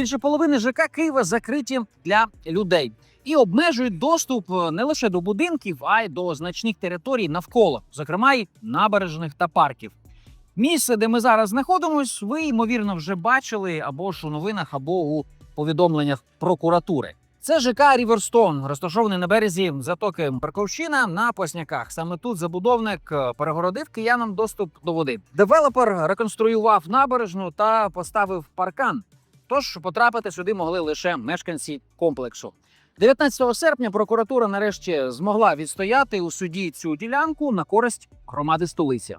Більше половини ЖК Києва закриті для людей і обмежують доступ е, не лише до будинків, а й до значних територій навколо, зокрема й набережних та парків. Місце, де ми зараз знаходимось, ви ймовірно вже бачили або ж у новинах, або у повідомленнях прокуратури. Це ЖК Ріверстон, розташований на березі затоки Парковщина на Посняках. Саме тут забудовник е, перегородив киянам доступ до води. Девелопер реконструював набережну та поставив паркан. Тож потрапити сюди могли лише мешканці комплексу. 19 серпня прокуратура нарешті змогла відстояти у суді цю ділянку на користь громади столиці.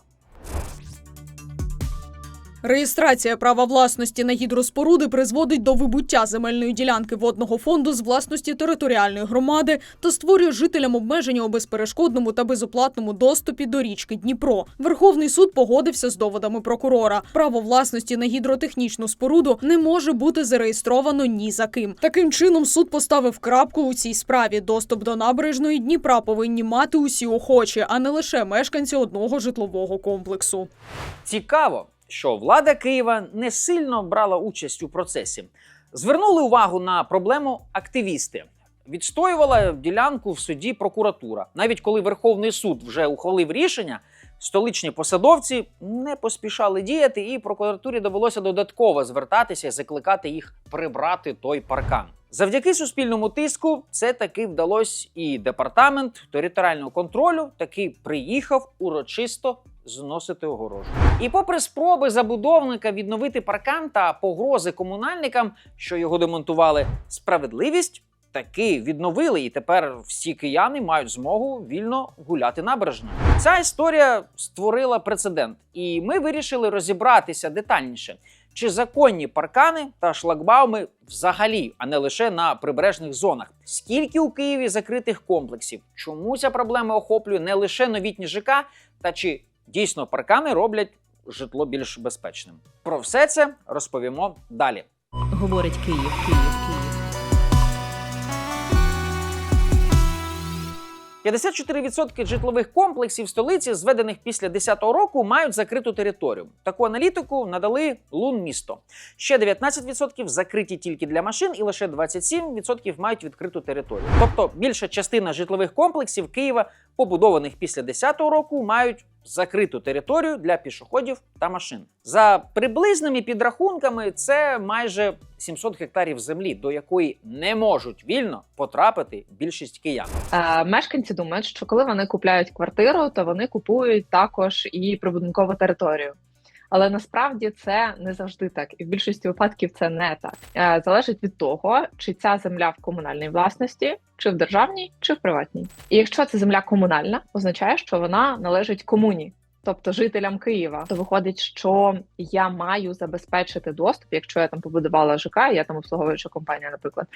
Реєстрація права власності на гідроспоруди призводить до вибуття земельної ділянки водного фонду з власності територіальної громади та створює жителям обмеження у безперешкодному та безоплатному доступі до річки Дніпро. Верховний суд погодився з доводами прокурора. Право власності на гідротехнічну споруду не може бути зареєстровано ні за ким. Таким чином суд поставив крапку у цій справі. Доступ до набережної Дніпра повинні мати усі охочі, а не лише мешканці одного житлового комплексу. Цікаво, що влада Києва не сильно брала участь у процесі. Звернули увагу на проблему активісти. Відстоювала ділянку в суді прокуратура. Навіть коли Верховний суд вже ухвалив рішення, столичні посадовці не поспішали діяти, і прокуратурі довелося додатково звертатися і закликати їх прибрати той паркан. Завдяки суспільному тиску це таки вдалося, і департамент територіального контролю таки приїхав урочисто зносити огорожу. І попри спроби забудовника відновити паркан та погрози комунальникам, що його демонтували, справедливість таки відновили, і тепер всі кияни мають змогу вільно гуляти набережною. Ця історія створила прецедент, і ми вирішили розібратися детальніше. Чи законні паркани та шлагбауми взагалі, а не лише на прибережних зонах? Скільки у Києві закритих комплексів? Чому ця проблема охоплює не лише новітні ЖК, та чи дійсно паркани роблять житло більш безпечним? Про все це розповімо далі. Говорить Київ, Київ, Київ. 54% житлових комплексів столиці, зведених після 10-го року, мають закриту територію. Таку аналітику надали Лун місто. Ще 19% закриті тільки для машин, і лише 27% мають відкриту територію. Тобто більша частина житлових комплексів Києва, побудованих після 10-го року, мають закриту територію для пішоходів та машин. За приблизними підрахунками, це майже 700 гектарів землі, до якої не можуть вільно потрапити більшість киян. Е, мешканці думають, що коли вони купляють квартиру, то вони купують також і прибудинкову територію. Але насправді це не завжди так, і в більшості випадків це не так. Е, залежить від того, чи ця земля в комунальній власності, чи в державній, чи в приватній. І якщо це земля комунальна, означає, що вона належить комуні. Тобто жителям Києва, то виходить, що я маю забезпечити доступ, якщо я там побудувала ЖК, я там обслуговуюча компанія, наприклад,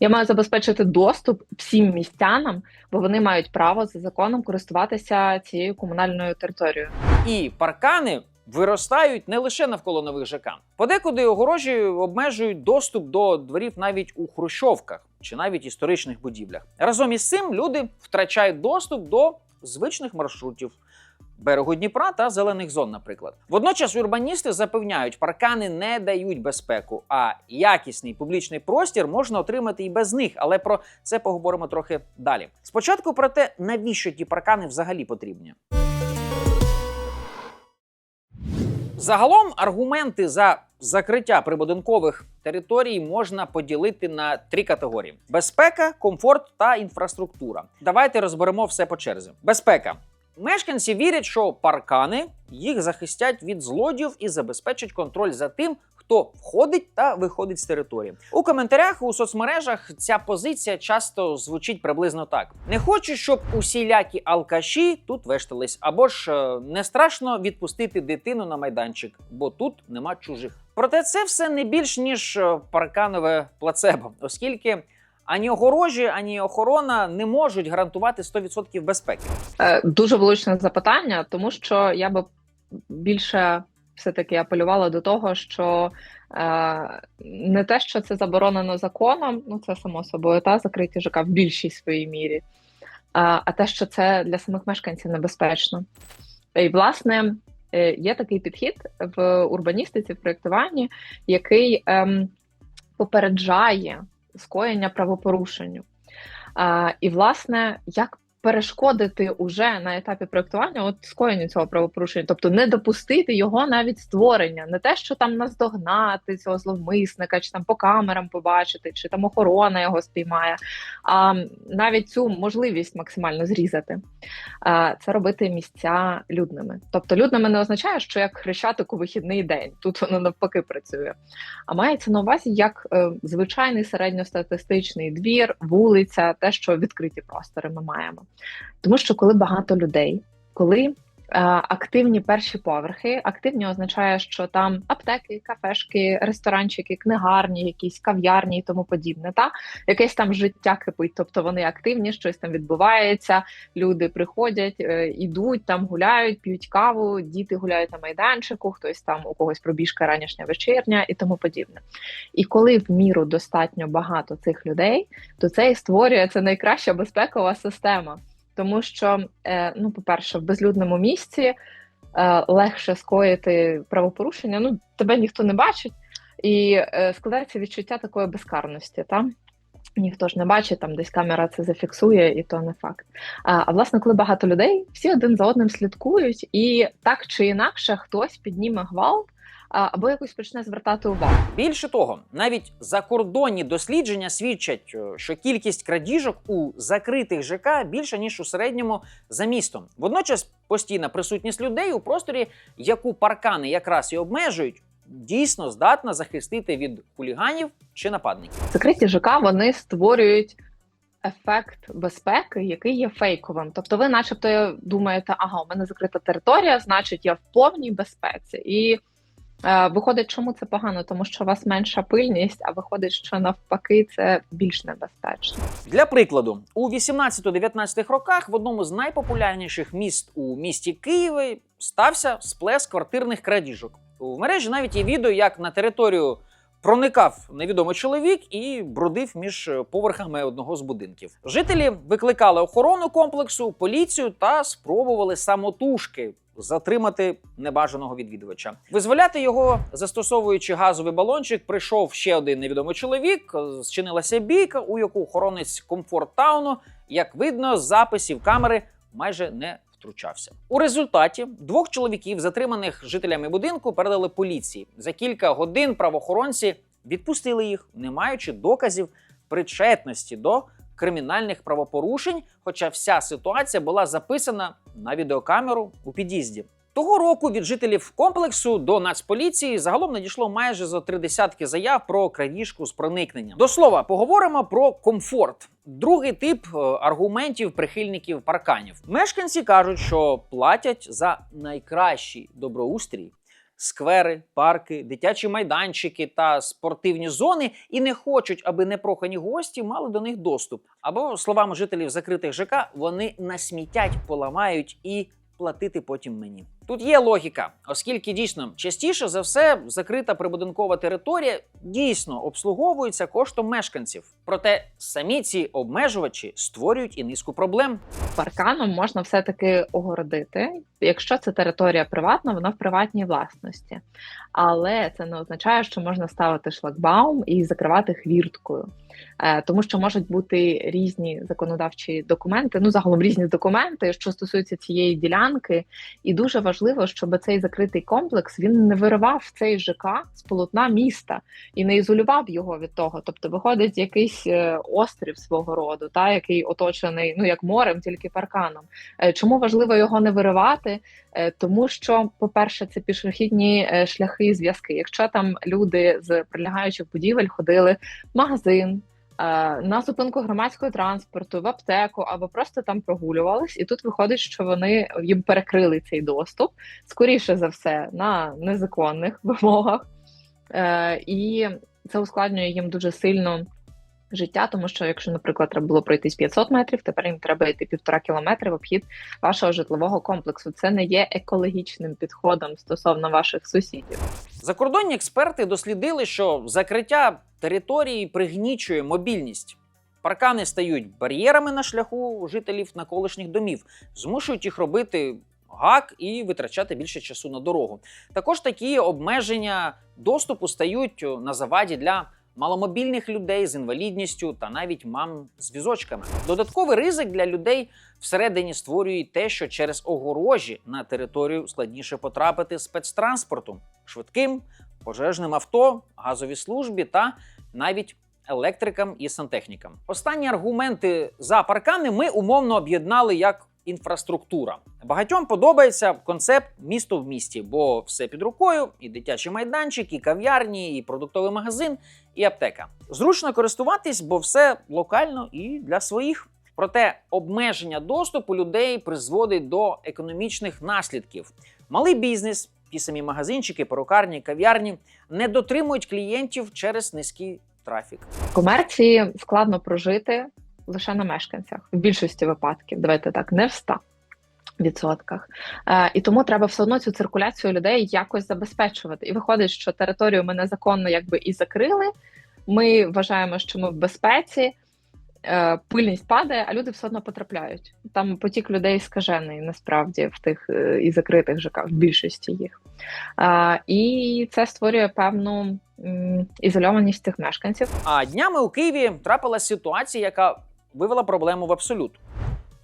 я маю забезпечити доступ всім містянам, бо вони мають право за законом користуватися цією комунальною територією. І паркани виростають не лише навколо нових ЖК. Подекуди огорожі обмежують доступ до дворів навіть у хрущовках чи навіть історичних будівлях. Разом із цим люди втрачають доступ до звичних маршрутів. Берегу Дніпра та зелених зон, наприклад. Водночас урбаністи запевняють, паркани не дають безпеку, а якісний публічний простір можна отримати і без них. Але про це поговоримо трохи далі. Спочатку про те, навіщо ті паркани взагалі потрібні. Загалом аргументи за закриття прибудинкових територій можна поділити на три категорії: безпека, комфорт та інфраструктура. Давайте розберемо все по черзі. Безпека. Мешканці вірять, що паркани їх захистять від злодіїв і забезпечать контроль за тим, хто входить та виходить з території. У коментарях у соцмережах ця позиція часто звучить приблизно так: не хочу, щоб усілякі алкаші тут вештались, або ж е, не страшно відпустити дитину на майданчик, бо тут нема чужих. Проте це все не більш ніж е, парканове плацебо, оскільки. Ані огорожі, ані охорона не можуть гарантувати 100% безпеки. Е, Дуже влучне запитання, тому що я би більше все-таки апелювала до того, що е, не те, що це заборонено законом, ну це само собою та закриті ЖК в більшій своїй мірі, а, а те, що це для самих мешканців небезпечно. І власне е, є такий підхід в урбаністиці, в проєктуванні, який ем, попереджає скоєння правопорушенню. Е, і, власне, як перешкодити уже на етапі проєктування от скоєнню цього правопорушення, тобто не допустити його навіть створення, не те, що там наздогнати цього зловмисника, чи там по камерам побачити, чи там охорона його спіймає, а навіть цю можливість максимально зрізати. Це робити місця людними. Тобто людними не означає, що як хрещатик у вихідний день, тут воно навпаки працює. А мається на увазі як е, звичайний середньостатистичний двір, вулиця, те, що відкриті простори ми маємо. Тому що коли багато людей, коли активні перші поверхи, активні означає, що там аптеки, кафешки, ресторанчики, книгарні, якісь кав'ярні і тому подібне. Та якесь там життя кипить, тобто вони активні, щось там відбувається. Люди приходять, е, ідуть там, гуляють, п'ють каву, діти гуляють на майданчику, хтось там у когось пробіжка ранішня вечірня і тому подібне. І коли в міру достатньо багато цих людей, то це і створює це найкраща безпекова система. Тому що, е, ну, по-перше, в безлюдному місці е, легше скоїти правопорушення. Ну, тебе ніхто не бачить, і е, складається відчуття такої безкарності. Та? Ніхто ж не бачить, там десь камера це зафіксує, і то не факт. А, а власне, коли багато людей, всі один за одним слідкують, і так чи інакше хтось підніме гвалт або якось почне звертати увагу. Більше того, навіть закордонні дослідження свідчать, е, що кількість крадіжок у закритих ЖК більша ніж у середньому за містом. Водночас постійна присутність людей у просторі, яку паркани якраз і обмежують, дійсно здатна захистити від хуліганів чи нападників. Закриті ЖК вони створюють ефект безпеки, який є фейковим. Тобто, ви, начебто, думаєте, ага, у мене закрита територія, значить, я в повній безпеці. І виходить, чому це погано? Тому що у вас менша пильність, а виходить, що навпаки, це більш небезпечно. Для прикладу, у 18-19 роках в одному з найпопулярніших міст у місті Києві стався сплеск квартирних крадіжок. У мережі навіть є відео, як на територію проникав невідомий чоловік і бродив між поверхами одного з будинків. Жителі викликали охорону комплексу, поліцію та спробували самотужки. Затримати небажаного відвідувача, визволяти його, застосовуючи газовий балончик, прийшов ще один невідомий чоловік. Зчинилася бійка, у яку охоронець комфорт тауну, як видно, з записів камери майже не втручався. У результаті двох чоловіків, затриманих жителями будинку, передали поліції. За кілька годин правоохоронці відпустили їх, не маючи доказів причетності до кримінальних правопорушень. Хоча вся ситуація була записана на відеокамеру у під'їзді. Того року від жителів комплексу до Нацполіції загалом надійшло майже за три десятки заяв про крадіжку з проникненням. До слова, поговоримо про комфорт. Другий тип е, аргументів прихильників парканів. Мешканці кажуть, що платять за найкращий доброустрій. Сквери, парки, дитячі майданчики та спортивні зони і не хочуть, аби непрохані гості мали до них доступ. Або словами жителів закритих ЖК, вони насмітять, поламають і платити потім мені. Тут є логіка, оскільки дійсно частіше за все закрита прибудинкова територія дійсно обслуговується коштом мешканців. Проте самі ці обмежувачі створюють і низку проблем. Парканом можна все-таки огородити. Якщо це територія приватна, вона в приватній власності. Але це не означає, що можна ставити шлагбаум і закривати хвірткою. Е, Тому що можуть бути різні законодавчі документи, ну загалом різні документи, що стосуються цієї ділянки, і дуже важливо, щоб цей закритий комплекс він не виривав цей ЖК з полотна міста і не ізолював його від того. Тобто, виходить якийсь е, острів свого роду, та який оточений ну як морем, тільки парканом. Е, Чому важливо його не виривати? Е, Тому що, по-перше, це пішохідні шляхи зв'язки. Якщо там люди з прилягаючих будівель ходили в магазин. Е, На зупинку громадського транспорту, в аптеку або просто там прогулювались, і тут виходить, що вони їм перекрили цей доступ скоріше за все на незаконних вимогах, Е, і це ускладнює їм дуже сильно життя, тому що якщо, наприклад, треба було пройтись 500 метрів, тепер їм треба йти півтора кілометри в обхід вашого житлового комплексу. Це не є екологічним підходом стосовно ваших сусідів. Закордонні експерти дослідили, що закриття території пригнічує мобільність. Паркани стають бар'єрами на шляху жителів навколишніх домів, змушують їх робити гак і витрачати більше часу на дорогу. Також такі обмеження доступу стають на заваді для маломобільних людей з інвалідністю та навіть мам з візочками. Додатковий ризик для людей всередині створює те, що через огорожі на територію складніше потрапити спецтранспортом, швидким, пожежним авто, газовій службі та навіть електрикам і сантехнікам. Останні аргументи за паркани ми умовно об'єднали як інфраструктура. Багатьом подобається концепт місто в місті, бо все під рукою: і дитячий майданчик, і кав'ярні, і продуктовий магазин, і аптека. Зручно користуватись, бо все локально і для своїх. Проте обмеження доступу людей призводить до економічних наслідків. Малий бізнес, ті самі магазинчики, перукарні, кав'ярні не дотримують клієнтів через низький трафік. В комерції складно прожити лише на мешканцях в більшості випадків. Давайте так, не в 100 відсотках. Е, і тому треба все одно цю циркуляцію людей якось забезпечувати. І виходить, що територію ми незаконно якби і закрили. Ми вважаємо, що ми в безпеці. е, Пильність падає, а люди все одно потрапляють. Там потік людей скажений насправді в тих е, і закритих ЖК, в більшості їх. А, і це створює певну ізольованість цих мешканців. А днями у Києві трапилась ситуація, яка вивела проблему в абсолют.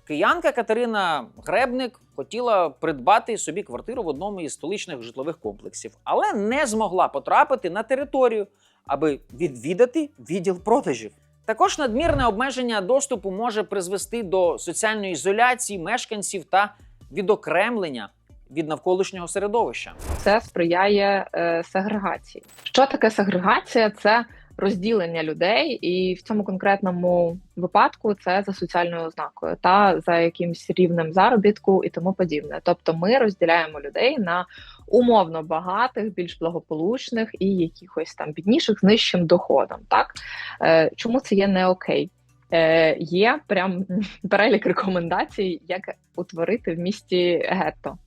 Киянка Катерина Гребник хотіла придбати собі квартиру в одному із столичних житлових комплексів, але не змогла потрапити на територію, аби відвідати відділ продажів. Також надмірне обмеження доступу може призвести до соціальної ізоляції мешканців та відокремлення від навколишнього середовища. Це сприяє е, сегрегації. Що таке сегрегація? Це розділення людей, і в цьому конкретному випадку це за соціальною ознакою та за якимсь рівнем заробітку і тому подібне. Тобто, ми розділяємо людей на умовно багатих, більш благополучних і якихось там бідніших з нижчим доходом. Так е, чому це є не окей? Е, є прям перелік рекомендацій, як утворити в місті гетто.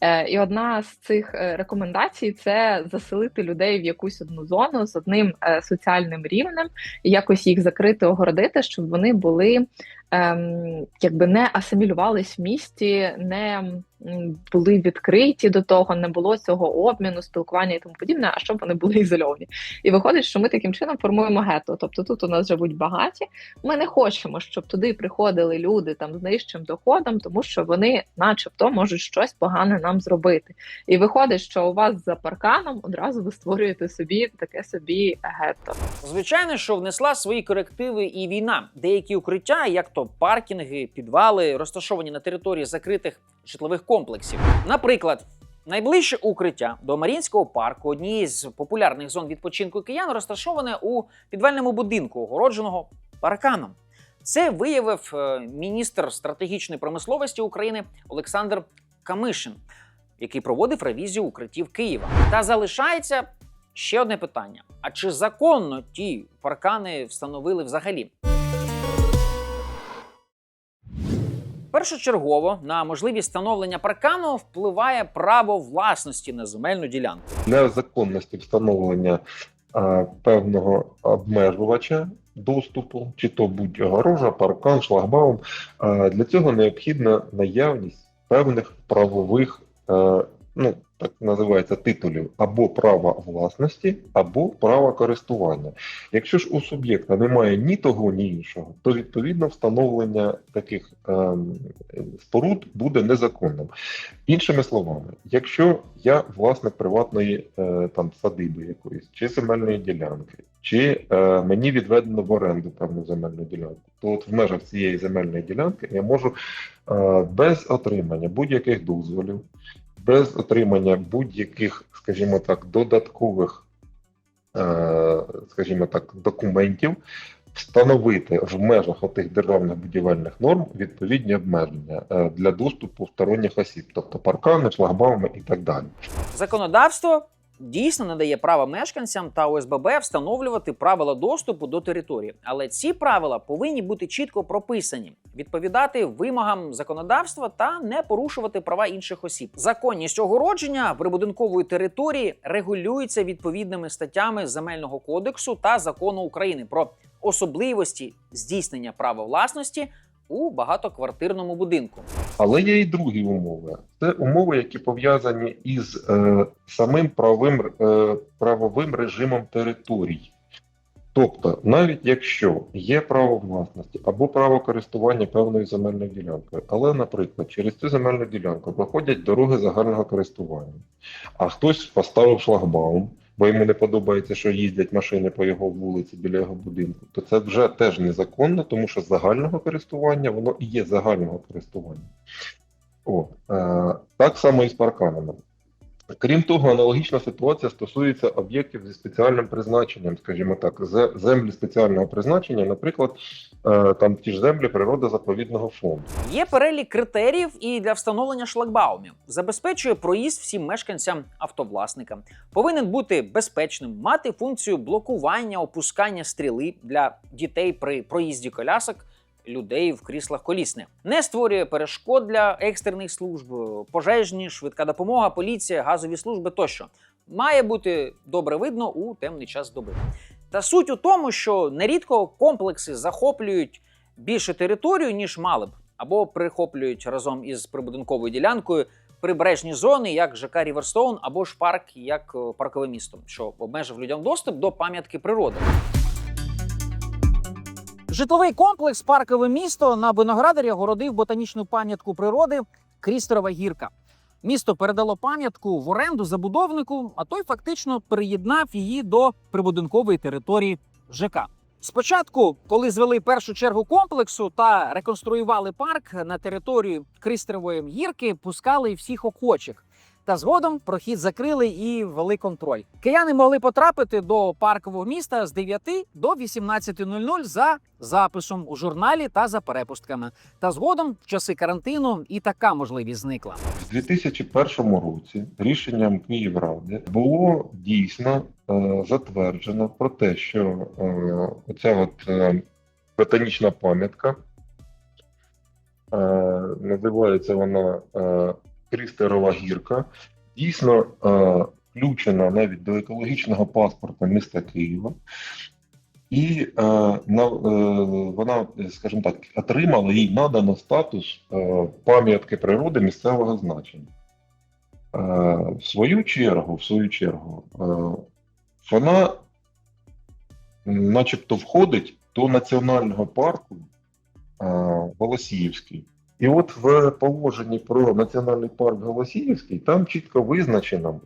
Е, І одна з цих е, рекомендацій це заселити людей в якусь одну зону з одним е, соціальним рівнем, і якось їх закрити, огородити, щоб вони були ем, якби не асимілювались в місті, не були відкриті до того, не було цього обміну, спілкування і тому подібне, а щоб вони були ізольовані. І виходить, що ми таким чином формуємо гетто. Тобто тут у нас живуть багаті. Ми не хочемо, щоб туди приходили люди там з нижчим доходом, тому що вони, начебто, можуть щось погане нам зробити. І виходить, що у вас за парканом одразу ви створюєте собі таке собі гетто. Звичайно, що внесла свої корективи і війна. Деякі укриття, як паркінги, підвали, розташовані на території закритих житлових комплексів. Наприклад, найближче укриття до Марінського парку, однієї з популярних зон відпочинку киян, розташоване у підвальному будинку, огородженого парканом. Це виявив е, міністр стратегічної промисловості України Олександр Камишин, який проводив ревізію укриттів Києва. Та залишається ще одне питання: а чи законно ті паркани встановили взагалі? Першочергово на можливість встановлення паркану впливає право власності на земельну ділянку. незаконності встановлення а, певного обмежувача доступу, чи то будь огорожа, паркан, шлагбаум. А, для цього необхідна наявність певних правових, е, ну так називається титулів, або права власності, або права користування. Якщо ж у суб'єкта немає ні того, ні іншого, то відповідно встановлення таких ем, споруд буде незаконним. Іншими словами, якщо я власник приватної е, там садиби якоїсь, чи земельної ділянки, чи е, мені відведено в оренду певну земельну ділянку, то от в межах цієї земельної ділянки я можу е, без отримання будь-яких дозволів, без отримання будь-яких, скажімо так, додаткових, е, скажімо так, документів. Встановити в межах отих державних будівельних норм відповідні обмеження е, для доступу сторонніх осіб, тобто паркани, шлагбауми і так далі. Законодавство дійсно надає право мешканцям та ОСББ встановлювати правила доступу до території, але ці правила повинні бути чітко прописані, відповідати вимогам законодавства та не порушувати права інших осіб. Законність огородження прибудинкової території регулюється відповідними статтями земельного кодексу та закону України про особливості здійснення права власності у багатоквартирному будинку. Але є і другі умови. Це умови, які пов'язані із е, самим правовим, е, правовим режимом територій. Тобто, навіть якщо є право власності або право користування певною земельною ділянкою, але, наприклад, через цю земельну ділянку проходять дороги загального користування, а хтось поставив шлагбаум, бо йому не подобається, що їздять машини по його вулиці біля його будинку, то це вже теж незаконно, тому що загального користування воно і є загального користування. От, е, так само і з парканами. Крім того, аналогічна ситуація стосується об'єктів зі спеціальним призначенням, скажімо так, землі спеціального призначення, наприклад, е, там ті ж землі природозаповідного фонду. Є перелік критеріїв і для встановлення шлагбаумів. Забезпечує проїзд всім мешканцям автовласника. Повинен бути безпечним, мати функцію блокування, опускання стріли для дітей при проїзді колясок. Людей в кріслах колісне не створює перешкод для екстрених служб, пожежні, швидка допомога, поліція, газові служби тощо. Має бути добре видно у темний час доби. Та суть у тому, що нерідко комплекси захоплюють більше територію, ніж мали б, або прихоплюють разом із прибудинковою ділянкою прибережні зони, як ЖК Ріверстоун, або ж парк як е, паркове місто, що обмежив людям доступ до пам'ятки природи. Житловий комплекс Паркове місто на Виноградарі огородив ботанічну пам'ятку природи Крістерова гірка. Місто передало пам'ятку в оренду забудовнику, а той фактично приєднав її до прибудинкової території ЖК. Спочатку, коли звели першу чергу комплексу та реконструювали парк на територію Крістерової гірки, пускали всіх охочих. Та згодом прохід закрили і ввели контроль. Кияни могли потрапити до паркового міста з 9 до 18.00 за записом у журналі та за перепустками. Та згодом, в часи карантину, і така можливість зникла. В 2001 році рішенням Київради було дійсно е, затверджено про те, що е, оця от е, ботанічна пам'ятка е, називається вона е, Крістерова гірка, дійсно е, включена навіть до екологічного паспорта міста Києва. І е, на, е, вона, скажімо так, отримала їй надано статус е, пам'ятки природи місцевого значення. Е, в свою чергу, в свою чергу, е, вона начебто входить до національного парку е, Голосіївський. І от в положенні про національний парк Голосіївський там чітко визначено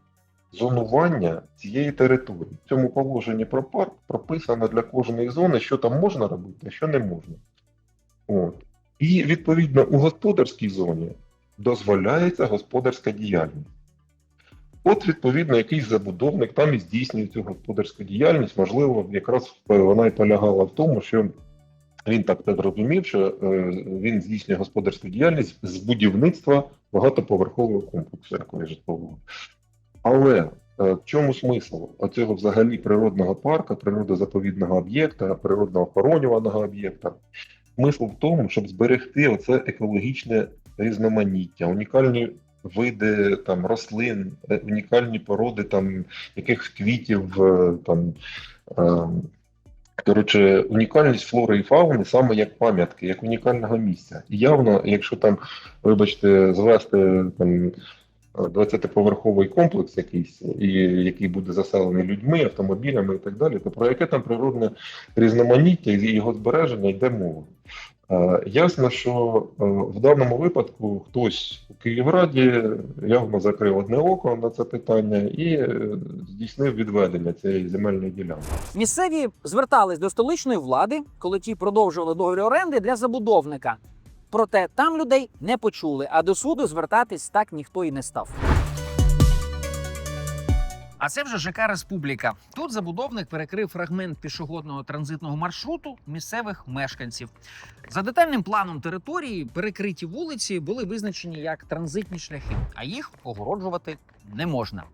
зонування цієї території. В цьому положенні про парк прописано для кожної зони, що там можна робити, а що не можна. От. І відповідно у господарській зоні дозволяється господарська діяльність. От, відповідно, якийсь забудовник там і здійснює цю господарську діяльність. Можливо, якраз вона і полягала в тому, що він так зрозумів, що е, він здійснює господарську діяльність з будівництва багатоповерхового комплексу якогось житлового. Але е, в чому смисл оцього взагалі природного парку, природозаповідного об'єкта, природно-охоронюваного об'єкта? Смисл в тому, щоб зберегти оце екологічне різноманіття, унікальні види там рослин, е, унікальні породи там якихось квітів, там е, коротше, унікальність флори і фауни саме як пам'ятки, як унікального місця. І явно, якщо там, вибачте, звести там. 20-поверховий комплекс якийсь, і який буде заселений людьми, автомобілями і так далі, то про яке там природне різноманіття і його збереження йде мова. Е, Ясно, що е, в даному випадку хтось у Київраді явно закрив одне око на це питання і е, здійснив відведення цієї земельної ділянки. Місцеві звертались до столичної влади, коли ті продовжували договір оренди для забудовника. Проте там людей не почули, а до суду звертатись так ніхто і не став. А це вже ЖК Республіка. Тут забудовник перекрив фрагмент пішохідного транзитного маршруту місцевих мешканців. За детальним планом території перекриті вулиці були визначені як транзитні шляхи, а їх огороджувати не можна.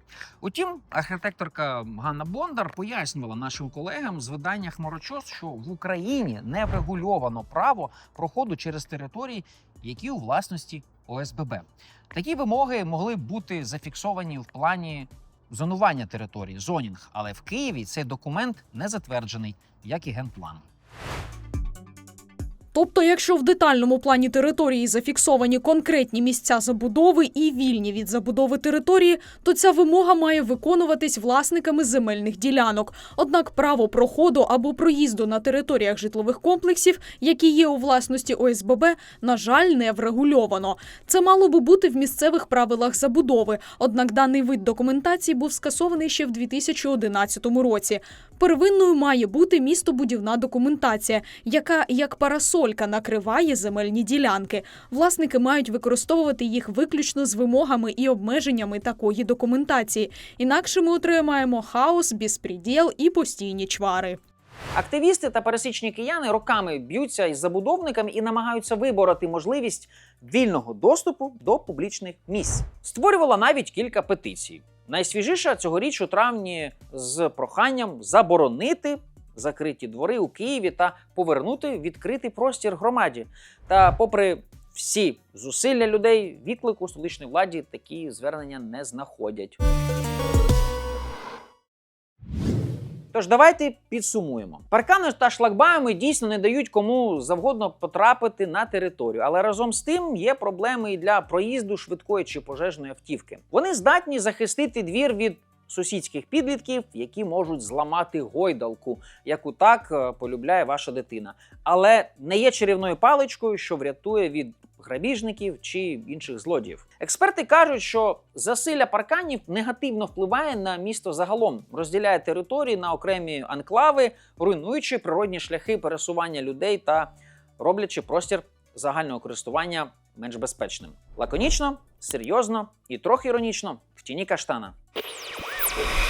Утім, архітекторка Ганна Бондар пояснювала нашим колегам з видання Хмарочос, що в Україні не врегульовано право проходу через території, які у власності ОСББ. Такі вимоги могли бути зафіксовані в плані зонування території, зонінг, але в Києві цей документ не затверджений, як і генплан. Тобто, якщо в детальному плані території зафіксовані конкретні місця забудови і вільні від забудови території, то ця вимога має виконуватись власниками земельних ділянок. Однак право проходу або проїзду на територіях житлових комплексів, які є у власності ОСББ, на жаль, не врегульовано. Це мало би бути в місцевих правилах забудови. Однак даний вид документації був скасований ще в 2011 році. Первинною має бути містобудівна документація, яка як парасолька накриває земельні ділянки. Власники мають використовувати їх виключно з вимогами і обмеженнями такої документації. Інакше ми отримаємо хаос, безпреділ і постійні чвари. Активісти та пересічні кияни роками б'ються із забудовниками і намагаються вибороти можливість вільного доступу до публічних місць. Створювала навіть кілька петицій. Найсвіжіша цьогоріч у травні з проханням заборонити закриті двори у Києві та повернути відкритий простір громаді. Та, попри всі зусилля людей, відклику столичній владі такі звернення не знаходять. Тож давайте підсумуємо. Паркани та шлагбауми дійсно не дають кому завгодно потрапити на територію, але разом з тим є проблеми і для проїзду швидкої чи пожежної автівки. Вони здатні захистити двір від сусідських підлітків, які можуть зламати гойдалку, яку так е, полюбляє ваша дитина, але не є чарівною паличкою, що врятує від грабіжників чи інших злодіїв. Експерти кажуть, що засилля парканів негативно впливає на місто загалом, розділяє території на окремі анклави, руйнуючи природні шляхи пересування людей та роблячи простір загального користування менш безпечним. Лаконічно, серйозно і трохи іронічно в тіні каштана. Thank you.